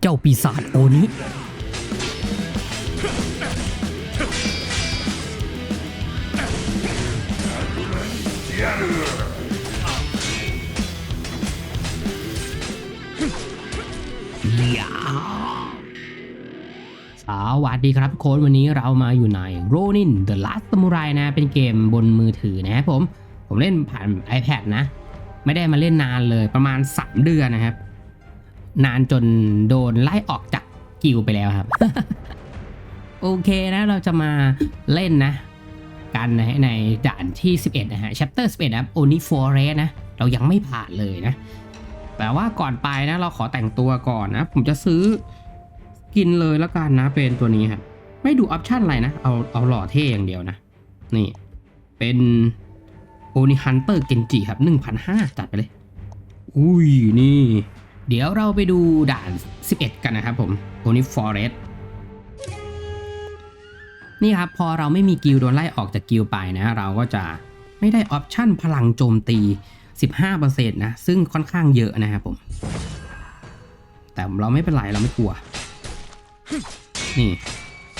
เจ้าปีศาจโอนี้ยาสวัสดีครับทุกคนวันนี้เรามาอยู่ใน Ronin The Last Samurai นะ เป็นเกมบนมือถือนะครับผม ผมเล่นผ่าน iPad นะ ไม่ได้มาเล่นนานเลยประมาณ 3 เดือนนะครับ นานจนโดนไล่ออกจากกิลด์ไปแล้วครับ โอเคนะเราจะมาเล่นนะ กันนะในด่านที่ 11 นะฮะ chapter 11นะครับ Oni Forest นะ เรายังไม่ผ่านเลยนะ แต่ว่าก่อนไปนะ เราขอแต่งตัวก่อนนะ ผมจะซื้อกินเลยแล้วกันนะเป็นตัวนี้ครับไม่ดูออปชันอะไรนะ เอาเอาหล่อเท่อย่างเดียวนะ นี่ เป็นโอนิฮันเตอร์เกนจิครับ 1,500จัดไปเลย อุ้ยนี่ เดี๋ยวเราไปดูด่าน 11 กันนะครับผมโอนิฟอเรสนี่ครับพอเราไม่มีกิลด์โดนไล่ออกจากกิลไปนะ เราก็จะไม่ได้ออปชันพลังโจมตี 15%นะ ซึ่งค่อนข้างเยอะนะครับผม แต่เราไม่เป็นไร เราไม่กลัว นี่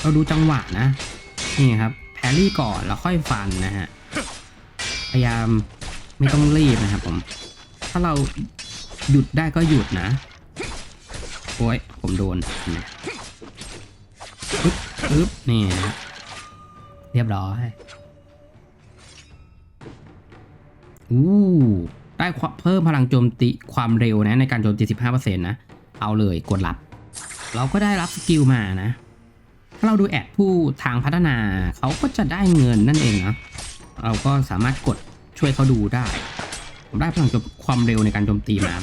เราดูจังหวะนะ นี่ครับ แพรรี่ก่อนแล้วค่อยฟันนะฮะ พยายามไม่ต้องรีบนะครับผม ถ้าเรา หยุดได้ก็หยุดนะ โอ้ย ผมโดนนะปึ๊บปึ๊บนี่นะเรียบร้อยอู้ได้เพิ่มพลังโจมตีความเร็วนะในการโจมตี 15%นะ เอาเลยกดรับ เราก็ได้รับสกิลมานะ ถ้าเราดูแอดผู้ทางพัฒนาเขาก็จะได้เงินนั่นเองนะ เราก็สามารถกดช่วยเขาดูได้ ผมได้พลังโจมความเร็วในการโจมตีมา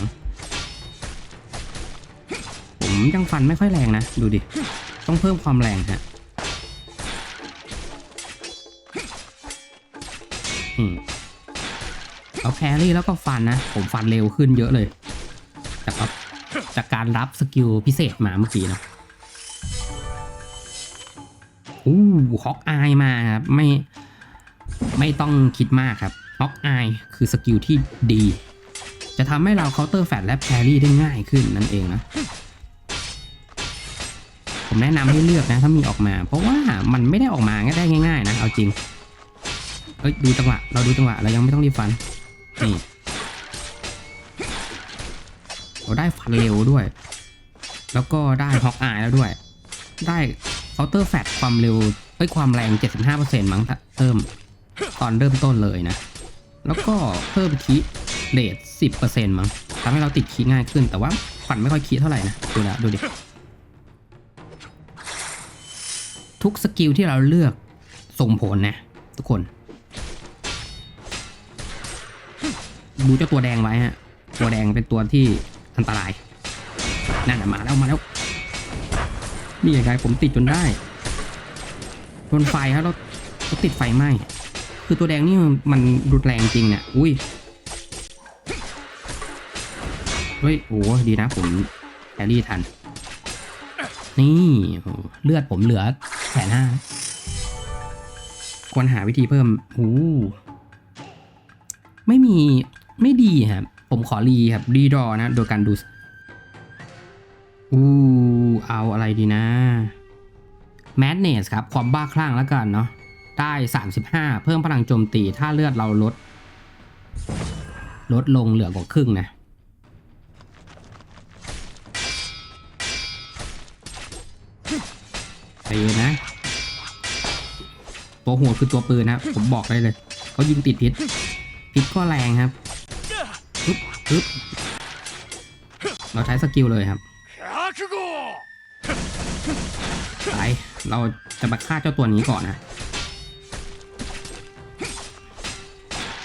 ผมยังฟันไม่ค่อยแรงนะ ดูดิ ต้องเพิ่มความแรงฮะเอาแพรี่แล้วก็ฟันนะ ผมฟันเร็วขึ้นเยอะเลย จากจากการรับสกิลพิเศษมาเมื่อกี้นะอู้ฮอกอายมาครับไม่ไม่ต้องคิดมากครับ ฮอกอายคือสกิลที่ดี จะทำให้เราเคาน์เตอร์แฟตและแพรี่ได้ง่ายขึ้นนั่นเองนะ ผมแนะนำให้เลือกนะถ้ามีออกมา เพราะว่ามันไม่ได้ออกมาได้ง่าย ๆ นะ เอาจริง เอ้ยดูจังหวะ เราดูจังหวะ เรายังไม่ต้องรีบฟัน นี่เราได้ฟันเร็วด้วย แล้วก็ได้ฮอกอายแล้วด้วย ได้เคาน์เตอร์แฟตความเร็วเอ้ยความแรง 75%มั้งเพิ่มตอนเริ่มต้นเลยนะ แล้วก็เพิ่มคีเลตสิบเปอรท10%มั้งทำให้เราติดคีง่ายขึ้น แต่ว่าขวัญไม่ค่อยคีเท่าไหร่นะ ดูแลดูดิ ทุกสกิลที่เราเลือกส่งผลนะ ทุกคน ดูเจ้าตัวแดงไว้ฮะ ตัวแดงเป็นตัวที่อันตราย นั่นน่ะมาแล้วมาแล้ว นี่ไงผมติดจนได้โดนไฟครับเราเราติดไฟไหม้ คือตัวแดงนี่มันรุนแรงจริงเนี่ย อุ้ย เฮ้ย โอ้ดีนะผมแครี่ทัน นี่เลือดผมเหลือแสนห้าควรหาวิธีเพิ่มโอ้ไม่มีไม่ดีครับ ผมขอรีครับ รีดรอนะ โดยการดูอู้เอาอะไรดีนะ Madness ครับ ความบ้าคลั่งแล้วกันเนาะ ได้ 35 เพิ่มพลังโจมตี ถ้าเลือดเราลด ลดลงเหลือกว่าครึ่งนะ ไปนะ ตัวหัวคือตัวปืนนะครับผมบอกได้เลย เขายิงติดพิษ พิษก็แรงครับปึ๊บปึ๊บเราใช้สกิลเลยครับไปเราจะมาฆ่าเจ้าตัวนี้ก่อนนะ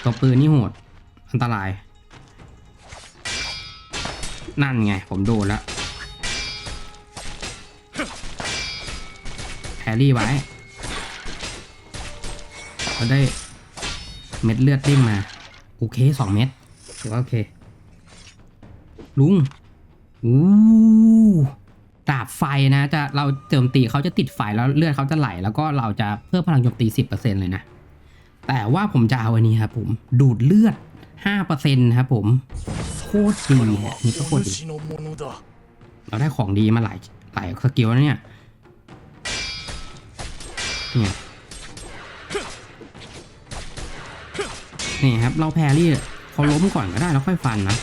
ตัวปืนนี่โหด อันตราย นั่นไง ผมโดนแล้วแฮร์รี่ไว้เราได้เม็ดเลือดเด้งมา โอเคสองเม็ดถือว่าโอเค ลุงอู้ดาบไฟนะจะเราโจมตีเขาจะติดไฟแล้วเลือดเขาจะไหล แล้วก็เราจะเพิ่มพลังโจมตี 10%เลยนะ แต่ว่าผมจะเอาอันนี้ครับผม ดูดเลือด 5%นะครับผม โคตรดีฮะนี่ก็โคตรดีเราได้ของดีมาหลายหลายสกิลแล้วเนี่ยเนี่ยนี่ครับ เราแพรี่เขาล้มก่อนก็ได้แล้วค่อยฟันนะ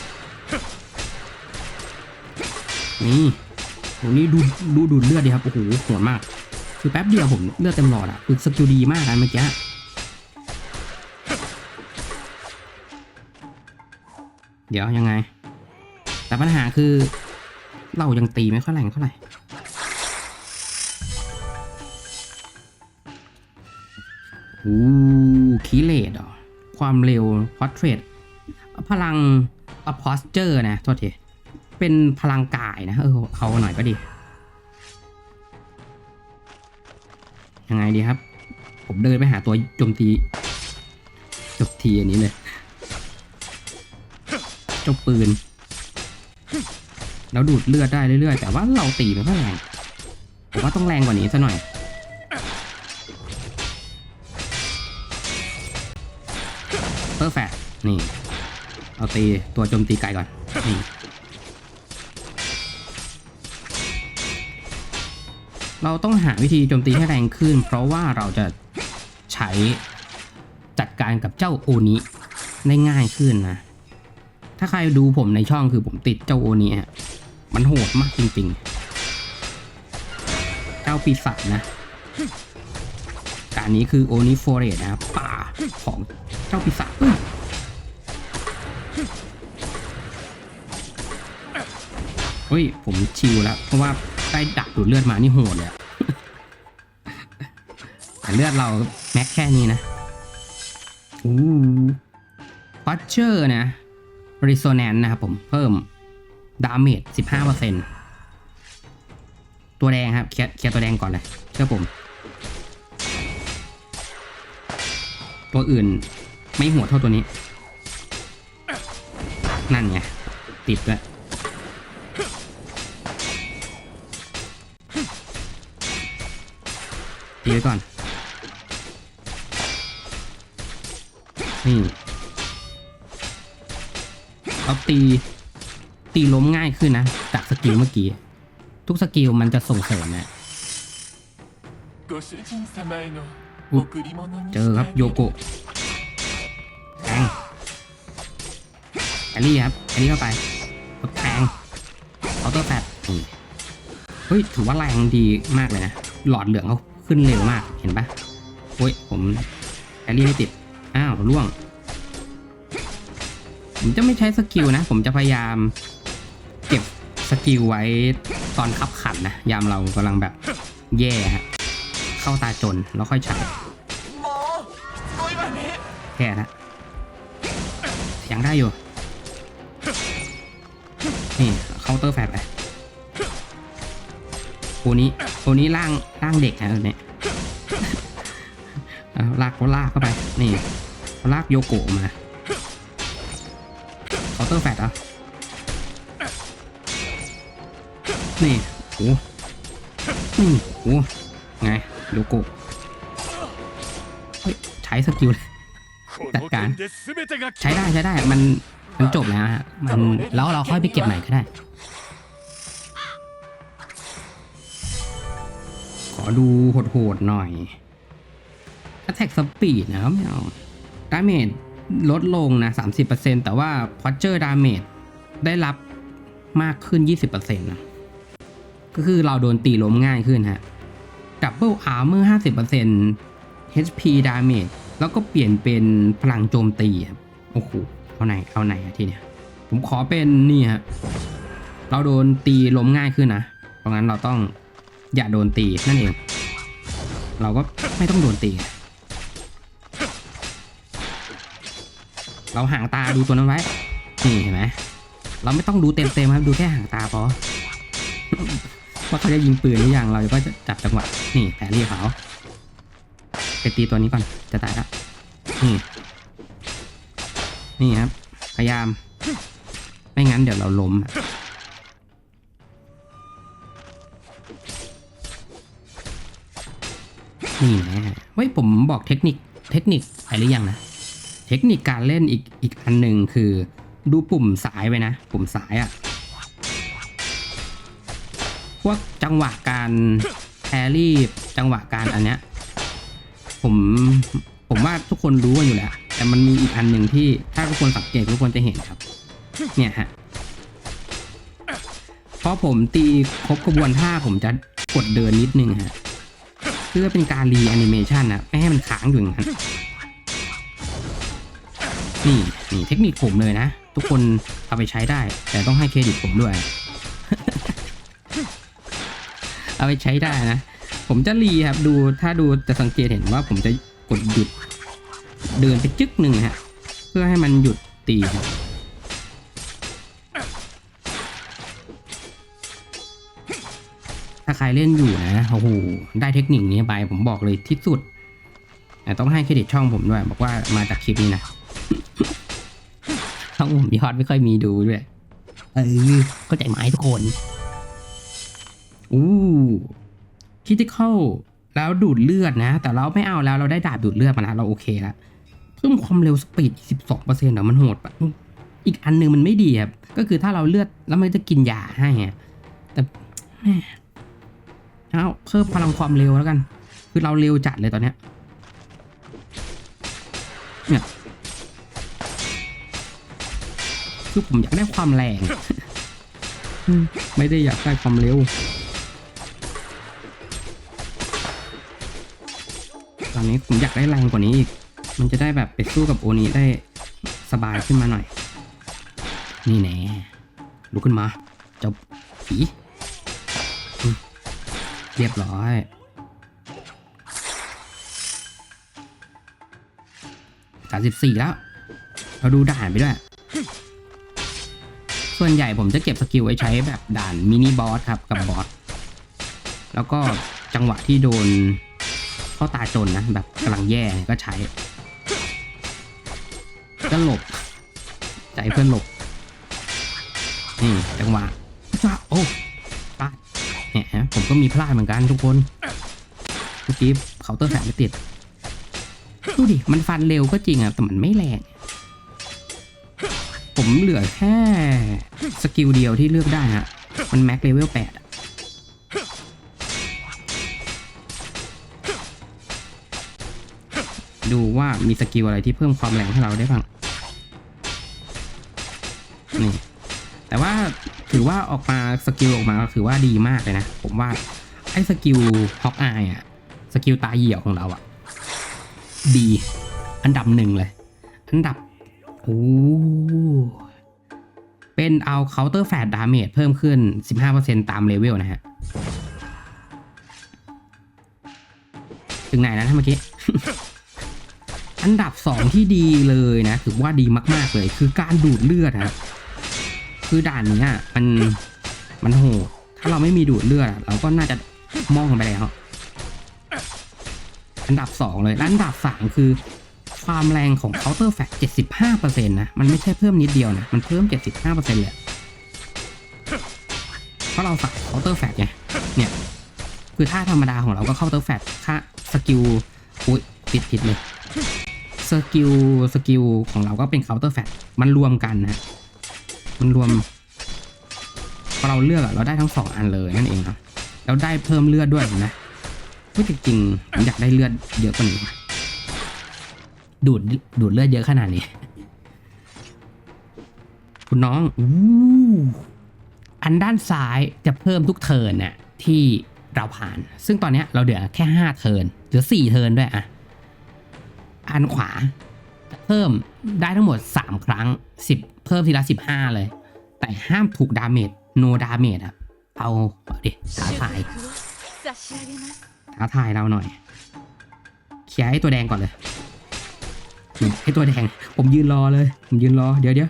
นี่ตรงนี้ดูดูดูเลือดดีครับ โอ้โหโหดมาก คือแป๊บเดียวผมเลือดเต็มหลอดอะคือสกิลดีมากอันเมื่อกี้ เดี๋ยวยังไง แต่ปัญหาคือ เรายังตีไม่ค่อยแรงเท่าไหร่โอ้คีเลดเหรอ ความเร็วพอเทรตพลังอพอสเจอร์นะ โทษที เป็นพลังกายนะ เออเอาหน่อยก็ดี ยังไงดีครับ ผมเดินไปหาตัวโจมตีจบทีอันนี้เลย จ้าปืน แล้วดูดเลือดได้เรื่อยๆ แต่ว่าเราตีไม่ค่อยแรงผมว่าต้องแรงกว่านี้ซะหน่อย เพอร์แฟกนี่ เอาตีตัวโจมตีไกลก่อน นี่ เราต้องหาวิธีโจมตีให้แรงขึ้น เพราะว่าเราจะใช้จัดการกับเจ้าโอนี้ได้ง่ายขึ้นนะ ถ้าใครดูผมในช่องคือผมติดเจ้าโอนี้ฮะมันโหดมากจริงๆ เจ้าปีศาจนะ การนี้คือโอนิโฟเรตนะครับป่าของเจ้าปีศาจเฮ้ย ผมชิวแล้ว เพราะว่าได้ดักดูดเลือดมานี่โหดเลยอะแต่เลือดเราแม็กแค่นี้นะอู้พัชเชอร์นะ r e s o n a n c e นะครับผมเพิ่มดาเมจ15%ตัวแดงครับเคลียร์เคลียร์ตัวแดงก่อนเลยเชื่อผม ตัวอื่นไม่หัวเท่าตัวนี้ นั่นไง ติดด้วยตีไว้ก่อน นี่ เราตีตีล้มง่ายขึ้นนะ จากสกิลเมื่อกี้ ทุกสกิลมันจะส่งเสริมเนี่ยเจอครับโยโกะแทงแอลลี่ครับแอลลี่เข้าไปแทงเอาตัวแปดเฮ้ยถือว่าแรงดีมากเลยนะ หลอดเหลืองเขาขึ้นเร็วมากเห็นปะเฮ้ยผมแอลลี่ไม่ติด อ้าวร่วง จะไม่ใช้สกิลนะ ผมจะพยายามเก็บสกิลไว้ตอนขับขันนะ ยามเรากำลังแบบแย่ฮะ เข้าตาจนแล้วค่อยใช้แค่นะยังได้อยู่ นี่เคาน์เตอร์แฟดไปตันี้ตันี้ล่างล่างเด็กนะเนี่ยลากเขาลากเข้าไป นี่ลากโยโกะมา อเตอร์แฟดอะนี่โอ้อืโอ้ไงดูโก้เฮ้ยใช้สกิลจัดการใช้ได้ใช้ได้มันมันจบแล้วฮะมันแล้วเราค่อยไปเก็บใหม่ก็ได้ ขอดูโหดๆหน่อยแอทแทกสปีดนะครับไม่เอาดาเมจ ลดลงนะ 30%แต่ว่า Posture Damage ได้รับมากขึ้น 20%นะก็คือเราโดนตีล้มง่ายขึ้นฮะ Double Armor 50% HP Damage แล้วก็เปลี่ยนเป็นพลังโจมตีครับโอ้โหเอาไหนเอาไหนอะทีเนี้ยผมขอเป็นนี่ฮะเราโดนตีล้มง่ายขึ้นนะ เพราะงั้นเราต้องอย่าโดนตีนั่นเอง เราก็ไม่ต้องโดนตี เราห่างตาดูตัวนั้นไว้ นี่เห็นไหมเราไม่ต้องดูเต็มๆครับดูแค่ห่างตาพอว่าเขาจะยิงปืนหรือยังเราก็จะจับจังหวะนี่แผลรี่เขาไปตีตัวนี้ก่อนจะตายละนี่นี่ครับ พยายาม ไม่งั้นเดี๋ยวเราล้มนี่นะเฮ้ยผมบอกเทคนิคเทคนิคอะไรหรือยังนะ เทคนิคการเล่นอีกอีกอันหนึ่งคือดูปุ่มซ้ายไว้นะ ปุ่มซ้ายอะ่ะ พวกจังหวะการแครี่จังหวะการอันเนี้ยผมผมว่าทุกคนรู้กันอยู่แล้วแต่มันมีอีกอันหนึ่งที่ถ้าทุกคนสังเกตทุกคนจะเห็นครับ เนี่ยฮะเพราะผมตีครบกระบวนท่าผมจะกดเดินนิดนึงฮะเพื่อเป็นการรีแอนิเมชันนะไม่ให้มันค้างอยู่อย่างนั้น นี่นี่เทคนิคผมเลยนะ ทุกคนเอาไปใช้ได้ แต่ต้องให้เครดิตผมด้วย เอาไปใช้ได้นะ ผมจะรีครับดูถ้าดูจะสังเกตเห็นว่าผมจะกดหยุด เดินไปจึ๊กหนึ่งฮะ เพื่อให้มันหยุดตีครับถ้าใครเล่นอยู่นะโอ้โหได้เทคนิคนี้ไปผมบอกเลยที่สุดแต่ต้องให้เครดิตช่องผมด้วย บอกว่ามาจากคลิปนี้นะ มยอดไม่ค่อยมีดูด้วยเออเข้าใจไหมทุกคนอู้คิติเข้าแล้วดูดเลือดนะ แต่เราไม่เอาแล้วเราได้ดาบดูดเลือดมาแล้วเราโอเคแล้วเพิ่มความเร็วสปีด 12%เดี๋ยวมันโหดปะอีกอันหนึงมันไม่ดีครับ ก็คือถ้าเราเลือดแล้วมันจะกินยาให้อะแต่แหม่เอาเพิ่มพลังความเร็วแล้วกัน คือเราเร็วจัดเลยตอนเนี้ยเนี่ย คือผมอยากได้ความแรงอืมไม่ได้อยากได้ความเร็วตอนนี้ผมอยากได้แรงกว่านี้อีก มันจะได้แบบไปสู้กับโอนี้ได้สบายขึ้นมาหน่อย นี่แน่ลุกขึ้นมาเจ้าผีอืมเรียบร้อยสามสิบสี่แล้ว เราดูด่านไปด้วย ส่วนใหญ่ผมจะเก็บสกิลไว้ใช้แบบด่านมินิบอสครับกับบอส แล้วก็จังหวะที่โดนเข้าตาจนนะ แบบกำลังแย่ก็ใช้ ก็หลบ ใจเพื่อนหลบ นี่จังหวะจ้าโอ้พลาดเนี่ยฮะผมก็มีพลาดเหมือนกันทุกคนเมื่อกี้เคาน์เตอร์แฟลชไม่ติด ดูดิ มันฟันเร็วก็จริงอะแต่มันไม่แรง ผมเหลือแค่สกิลเดียวที่เลือกได้ฮะ มันแม็กเลเวลแปดอะดูว่ามีสกิลอะไรที่เพิ่มความแรงให้เราได้บ้าง นี่ แต่ว่าถือว่าออกมาสกิลออกมาถือว่าดีมากเลยนะ ผมว่า ไอ้สกิลฮอกอายอะสกิลตาเหี่ยวของเราอะดี อันดับหนึ่งเลย อันดับ โอ้เป็นเอาเคาน์เตอร์แฟดดาเมจเพิ่มขึ้น 15%ตามเลเวลนะฮะ ถึงไหนแล้วนะเมื่อกี้ อันดับสองที่ดีเลยนะ ถือว่าดีมาก ๆ เลย คือการดูดเลือดนะคือด่านนี้มันมันโหดถ้าเราไม่มีดูดเลือด เราก็น่าจะมองไปแล้ว อันดับสองเลย อันดับสามคือ ความแรงของ counter fact 75%นะ มันไม่ใช่เพิ่มนิดเดียวนะ มันเพิ่ม 75%เลย เพราะเราใส่ counter fact ไง เนี่ย คือท่าธรรมดาของเราก็ counter fact ค่าสกิล อุ้ยผิดผิดเลย สกิล สกิลของเราก็เป็น counter fact มันรวมกันนะ มันรวมพอเราเลือกอะเราได้ทั้งสองอันเลยนั่นเองครับแล้วได้เพิ่มเลือดด้วยนไหมไม่จริงๆอยากได้เลือดเยอะกว่านี้ ดูดดูดเลือดเยอะขนาดนี้ คุณน้องอันด้านซ้ายจะเพิ่มทุกเทินน่ะที่เราผ่าน ซึ่งตอนนี้เราเหลือแค่ 5 เทินเหลือ 4 เทินด้วยอะอันขวาจะเพิ่มได้ทั้งหมด 3 ครั้ง 10 เพิ่มทีละ 15 เลย แต่ห้ามถูกดาเมจโนดาเมจอะเอาเอาดิท้าทายท้าทายเราหน่อยเคลียร์ไอ้ตัวแดงก่อนเลย ไอ้ตัวแดง ผมยืนรอเลย ผมยืนรอ เดี๋ยวเดี๋ยว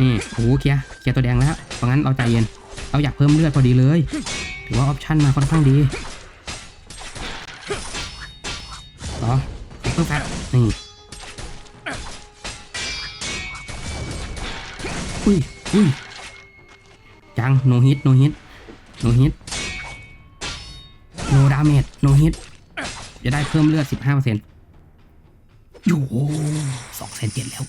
นี่โอ้โหเคลียเคลียตัวแดงแล้ว เพราะงั้นเราใจเย็น เราอยากเพิ่มเลือดพอดีเลย ถือว่าออปชั่นมาค่อนข้างดีต่อเพิ่มแฟตนี่อุ้ยอุ้ยยัง no hit no hit no hit no damage no hit จ จะได้เพิ่มเลือด15%โอ้สองเซนเจ็ดแล้ว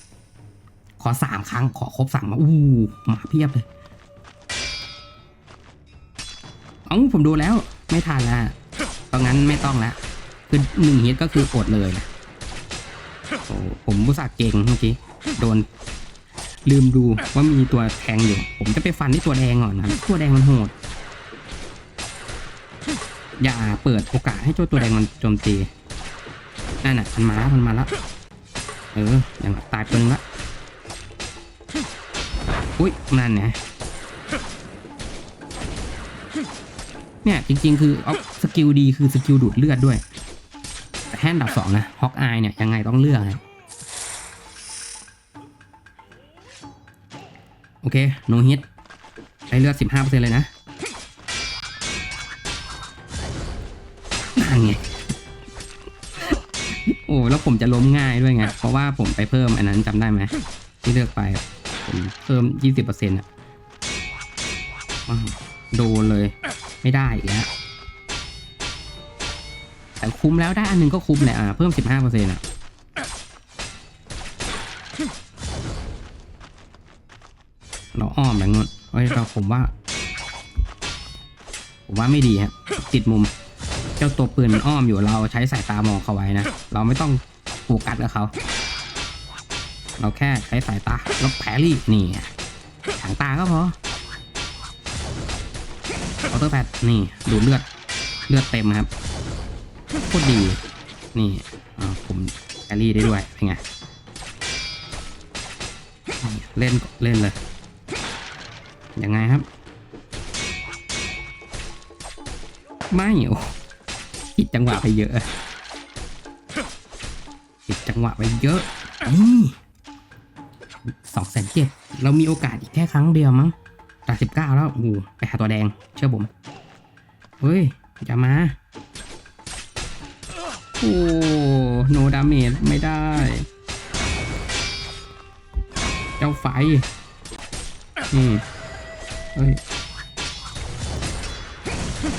ขอสามครั้ง ขอครบสามมา อู้หมาเพียบเลย เอ้าผมดูแล้ว ไม่ทันล้วเพราะงั้นไม่ต้องล้วคือหนึ่งฮิตก็คืออดเลยนะโอ้ผมบุตส่าห์เก่งเมื่อกี้ โดน ลืมดูว่ามีตัวแทงอยู่ ผมจะไปฟันที่ตัวแดงก่อนนะตัวแดงมันโหด อย่าเปิดโอกาสให้เจ้าตัวแดงมันโจมตีนั่นน่ะมันมาแล้วมันมาแล้วเอออย่างตายตัวนึงละอุ้ยนั่นไงเนี่ยจริง ๆ คือเอาสกิลดีคือสกิลดูดเลือดด้วย แต่แค่อันดับสองนะฮอกอายเนี่ยยังไงต้องเลือกนะโอเคโนฮิตได้เลือด 15%เลยนะ ไงโอ้แล้วผมจะล้มง่ายด้วยไงเพราะว่าผมไปเพิ่มอันนั้นจำได้ไหมที่เลือกไปผมเพิ่ม20%อะอ้าวโดนเลย ไม่ได้อีกแล้วแต่คุ้มแล้วได้อันหนึงก็คุ้มแหละอะเพิ่ม15%อะเราอ้อมแบบนู้นเฮ้ยเราผมว่า ผมว่าไม่ดีฮะติดมุม เจ้าตัวปืนมันอ้อมอยู่เราใช้สายตามองเขาไว้นะ เราไม่ต้องโฟกัสกับเขา เราแค่ใช้สายตาแล้วแพรี่ นี่ไงหางตาก็พอเคาตอร์แพดนี่ ดูเลือด เลือดเต็มครับโคตรดี นี่ผมแพรี่ได้ด้วย เป็นไง เล่น เล่นเลย ยังไงครับ ไม่โอ้ ผิดจังหวะไปเยอะผิดจังหวะไปเยอะนี่สองแสนเจ็ดเรามีโอกาสอีกแค่ครั้งเดียวมั้งแต่สิบเก้าแล้วโอ้ไปหาตัวแดง เชื่อผม เฮ้ยอย่ามา โอ้โนดาเมจไม่ได้ เจ้าไฟ นี่ เฮ้ย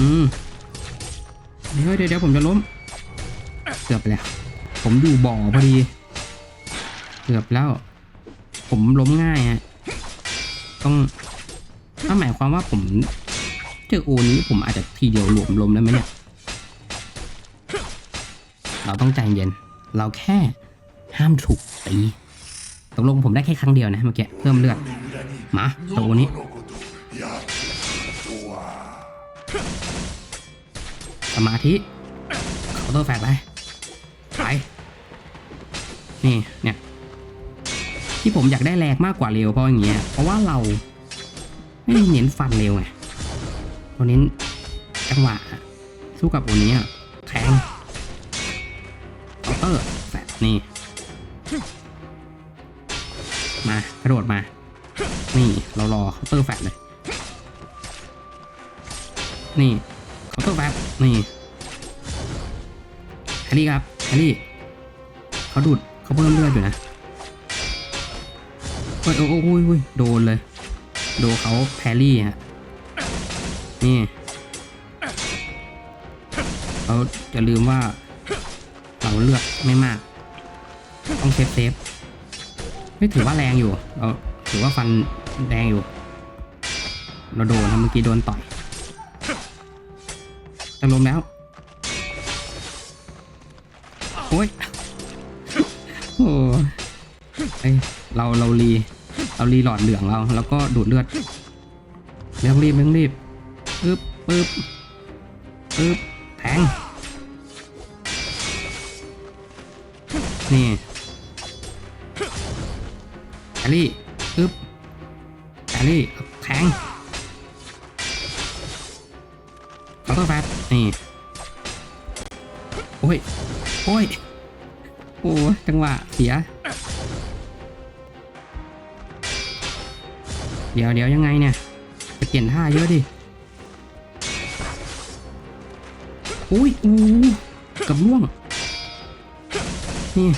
อืม เดี๋ยวเดี๋ยวเดี๋ยวผมจะล้ม เกือบแล้ว ผมอยู่บ่อพอดี เกือบแล้ว ผมล้มง่ายฮะ ต้องถ้าหมายความว่าผมเจอโอนี้ผมอาจจะทีเดียวหลวมล้มแล้วไหมเนี่ย เราต้องใจเย็น เราแค่ห้ามถูกตีตกลงผมได้แค่ครั้งเดียวนะเมื่อกี้เพิ่มเลือด มาตัวนี้ สมาธิเคาน์เตอร์แฟลชไปไปนี่เนี่ยที่ผมอยากได้แรงมากกว่าเร็วเพราะอย่างเงี้ยเพราะว่าเราไม่เน้นฟันเร็วไงเราเน้นจังหวะสู้กับโอนี้อะแทงเคาน์เตอร์แฟลชนี่มากระโดดมา นี่เรารอเคาน์เตอร์แฟลชเลย นี่ เคาน์เตอร์แฟลชนี่แฮร์รี่ครับแฮร์รี่เขาดูดเขาเพิ่มเลือดอยู่นะโอ้ยโอ้ยโอ้ยโดนเลย โดนเขาแพรรี่ฮะนี่เขาจะลืมว่าเราเลือดไม่มาก ต้องเซฟเซฟไม่ถือว่าแรงอยู่เราถือว่าฟันแดงอยู่ เราโดนนะเมื่อกี้โดนต่อย จะล้มแล้วโอ้ยโอ้ไอยเราเรารีเรารีหลอดเหลืองเรา แล้วก็ดูดเลือดไม่ต้องรีบไม่ต้องรีบปึ๊บปึ๊บปึ๊บแทงนี่แอลลี่ปึ๊บแอลลี่แทง เคาน์เตอร์แฟตนี่โอ้ยโอ้ยโอ้ยจังหวะเสีย เดี๋ยวเดี๋ยวยังไงเนี่ยจะเปลี่ยนท่าเยอะดิอุ้ยอู้กับล่วง นี่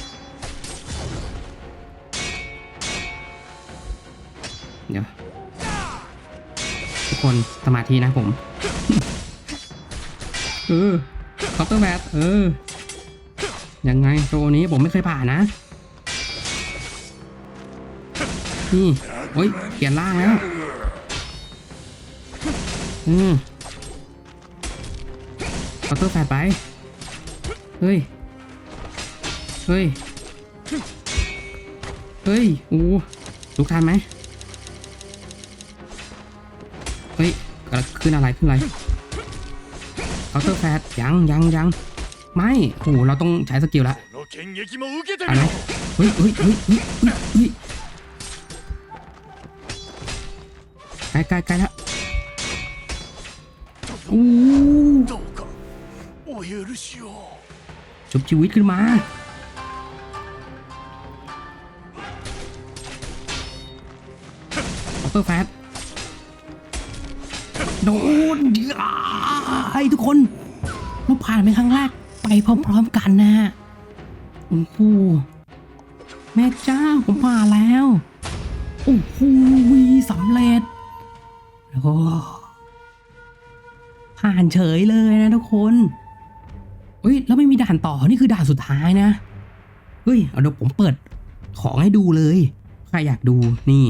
เดี๋ยวทุกคนสมาธินะผม เออเคาน์เตอร์แบทเออ ยังไงตัวนี้ผมไม่เคยผ่านนะ นี่โอ้ยเปลี่ยนร่างแล้ว อืมเคาน์เตอร์แฟดไป เฮ้ย เฮ้ย เฮ้ยโอ้ลุกทันไหมเฮ้ยกำลังขึ้นอะไรขึ้นอะไรานเตอร์แฟดยังยังยังไม่โอ้เราต้องใช้สกิลละอะไรเฮ้ยเฮ้ยเฮ้ยเฮ้ยเฮ้ยใกล้ใกล้ใกล้ละโอ้ชุบชีวิตขึ้นมาออปเตอร์แฟดโดนยา ไอ้ทุกคนเราผ่านไปครั้งแรกไปพร้อมๆกันนะฮะโอ้โหแม่เจ้าผมผ่านแล้ว โอ้โหสำเร็จโอ้ผ่านเฉยเลยนะทุกคนเฮ้ยแล้วไม่มีด่านต่อนี่คือด่านสุดท้ายนะเฮ้ยเอาเดี๋ยวผมเปิดของให้ดูเลยใครอยากดูนี่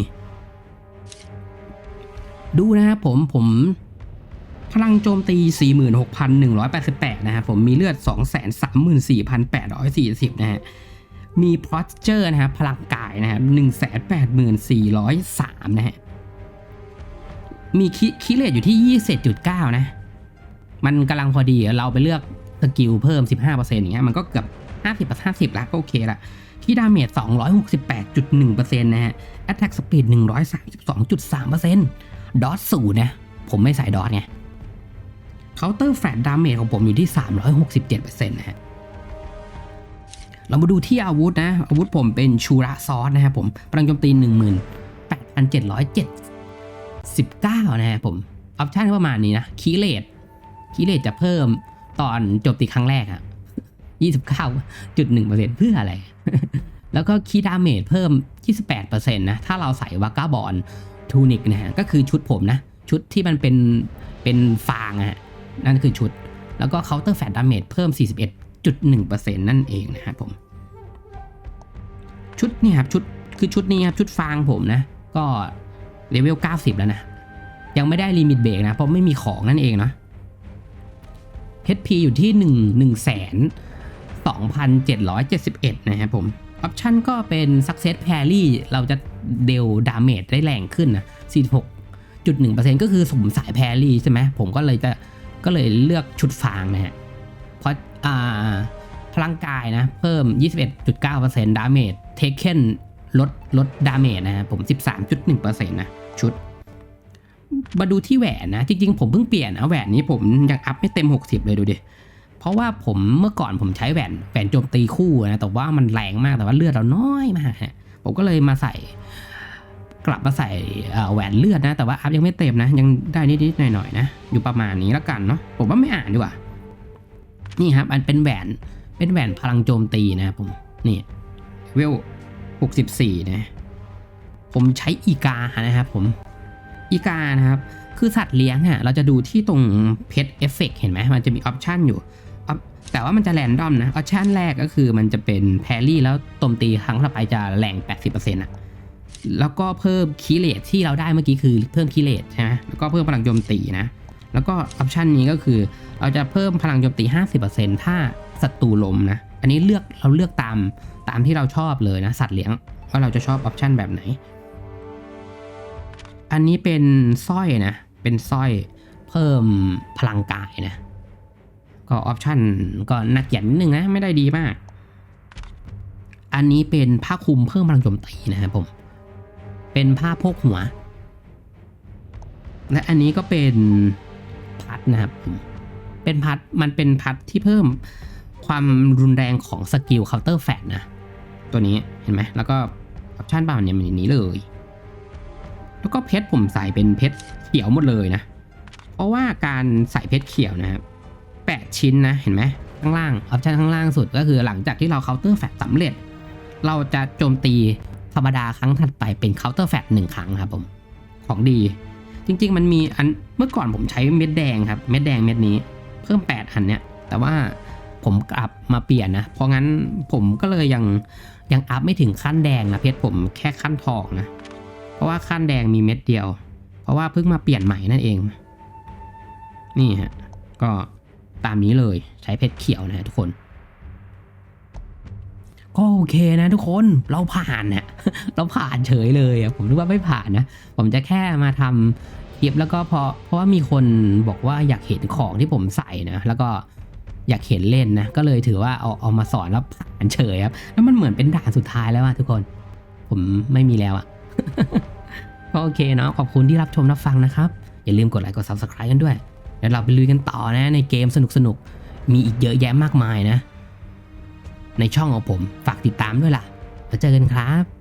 ดูนะครับผมผม พลังโจมตี 46,188 นะครับผมมีเลือด 234,840 นะฮะมี posture นะครับพลังกายนะครับ184,403 นะฮะมีคิเลตอยู่ที่ 27.9 นะ มันกำลังพอดีเราไปเลือกสกิลเพิ่ม 15%อย่างเงี้ยมันก็เกือบ50 50ละก็โอเคละที่ดาเมจ268.1%นะฮะ Attack Speed 132.3%ดอทศูนย์นะ ผมไม่ใส่ดอทไง Counter Flat Damage ของผมอยู่ที่ 367%นะฮะเรามาดูที่อาวุธนะ อาวุธผมเป็นชูระซอสนะครับผมพลังโจมตี 18,779 นะฮะผมออปชั่นประมาณนี้นะคีเลตคีเลตจะเพิ่มตอนจบตีครั้งแรกอะ29.1%เพื่ออะไร แล้วก็คีดาเมจเพิ่ม 28%นะ ถ้าเราใส่วาก้าบอลทูนิกนะฮะ ก็คือชุดผมนะ ชุดที่มันเป็นเป็นฟางอะฮะ นั่นคือชุด แล้วก็เคาน์เตอร์แฟดดาเมจเพิ่ม 41.1%นั่นเองนะครับผม ชุดนี่ครับชุดคือชุดนี้ครับชุดฟางผมนะ ก็เลเวล 90 แล้วนะ ยังไม่ได้ลิมิตเบรกนะ เพราะไม่มีของนั่นเองเนาะ HP อยู่ที่ 1 1แสน2,771 นะครับผมออปชันก็เป็น Success Parry เราจะเดลดาเมจได้แรงขึ้นนะ 46.1%ก็คือสมสายแพรรี่ใช่ไหม ผมก็เลยจะ ก็เลยเลือกชุดฟางนะฮะ เพราะอ่าพลังกายนะ เพิ่ม 21.9%ดาเมจเทคเคนลดลดดาเมจนะฮะผม 13.1%นะชุด มาดูที่แหวนนะ จริง ๆ ผมเพิ่งเปลี่ยนนะแหวนนี้ผมยังอัพไม่เต็ม 60 เลยดูดิเพราะว่าผมเมื่อก่อนผมใช้แหวนแหวนโจมตีคู่นะแต่ว่ามันแรงมากแต่ว่าเลือดเราน้อยมากฮะผมก็เลยมาใส่ กลับมาใส่แหวนเลือดนะ แต่ว่าอัพยังไม่เต็มนะ ยังได้นิดๆหน่อยๆนะ อยู่ประมาณนี้แล้วกันเนาะ ผมว่าไม่อ่านดีกว่า นี่ครับ อันเป็นแหวน เป็นแหวนพลังโจมตีนะครับผม นี่เวล64 นะ ผมใช้อีกานะครับผม อีกานะครับ คือสัตว์เลี้ยงอะ่ะ เราจะดูที่ตรงเพชรเอฟเฟกเห็นไหม มันจะมีออปชันอยู่ แต่ว่ามันจะแรนดอมนะ ออปชันแรกก็คือมันจะเป็นแพรรี่แล้วโจมตีครั้งต่อไปจะแรง 80%อะ แล้วก็เพิ่มคีเลตที่เราได้เมื่อกี้คือเพิ่มคีเลตใช่ไหมแล้วก็เพิ่มพลังโจมตีนะ แล้วก็ออปชันนี้ก็คือ เราจะเพิ่มพลังโจมตี 50%ถ้าศัตรูลมนะ อันนี้เลือกเราเลือกตามตามที่เราชอบเลยนะ สัตว์เลี้ยงว่าเราจะชอบออปชันแบบไหน อันนี้เป็นสร้อยนะ เป็นสร้อยเพิ่มพลังกายนะ ก็ออปชันก็นักเขียนนิดนึงนะ ไม่ได้ดีมาก อันนี้เป็นผ้าคลุมเพิ่มพลังโจมตีนะครับผม เป็นผ้าพกหัว และอันนี้ก็เป็นพัดนะครับ เป็นพัดมันเป็นพัดที่เพิ่มความรุนแรงของสกิลเคาน์เตอร์แฟตนะ ตัวนี้เห็นไหมแล้วก็ออปชันเปล่าเนี่ยมันอย่างนี้เลย แล้วก็เพชรผมใส่เป็นเพชรเขียวหมดเลยนะ เพราะว่าการใส่เพชรเขียวนะครับแปดชิ้นนะเห็นไหมข้างล่างออปชันข้างล่างสุดก็คือหลังจากที่เราเคาน์เตอร์แฟตสำเร็จ เราจะโจมตี ธรรมดาครั้งถัดไปเป็นเคาน์เตอร์แฟตหนึ่งครั้งครับผมของดี จริง ๆ มันมีอันเมื่อก่อนผมใช้เม็ดแดงครับ เม็ดแดงเม็ดนี้ เพิ่ม 8 อันเนี้ย แต่ว่าผมกลับมาเปลี่ยนนะ เพราะงั้นผมก็เลยยังยังอัพไม่ถึงขั้นแดงนะเพชรผมแค่ขั้นทองนะ เพราะว่าขั้นแดงมีเม็ดเดียว เพราะว่าเพิ่งมาเปลี่ยนใหม่นั่นเอง นี่ฮะก็ตามนี้เลยใช้เพชรเขียวนะฮะทุกคน ก็โอเคนะทุกคนเราผ่านเนี่ยเราผ่านเฉยเลยอะผมนึกว่าไม่ผ่านนะ ผมจะแค่มาทำคลิปแล้วก็พอเพราะว่ามีคนบอกว่าอยากเห็นของที่ผมใส่นะแล้วก็อยากเห็นเล่นนะ ก็เลยถือว่าเอาเอามาสอนแล้วผ่านเฉยครับ แล้วมันเหมือนเป็นด่านสุดท้ายแล้วอะทุกคน ผมไม่มีแล้วอะก็โอเคเนาะขอบคุณที่รับชมรับฟังนะครับ อย่าลืมกดไลค์กด subscribe กันด้วย แล้วเราไปลุยกันต่อนะในเกมสนุกๆ มีอีกเยอะแยะมากมายนะ ในช่องของผม ฝากติดตามด้วยล่ะ แล้วเจอกันครับ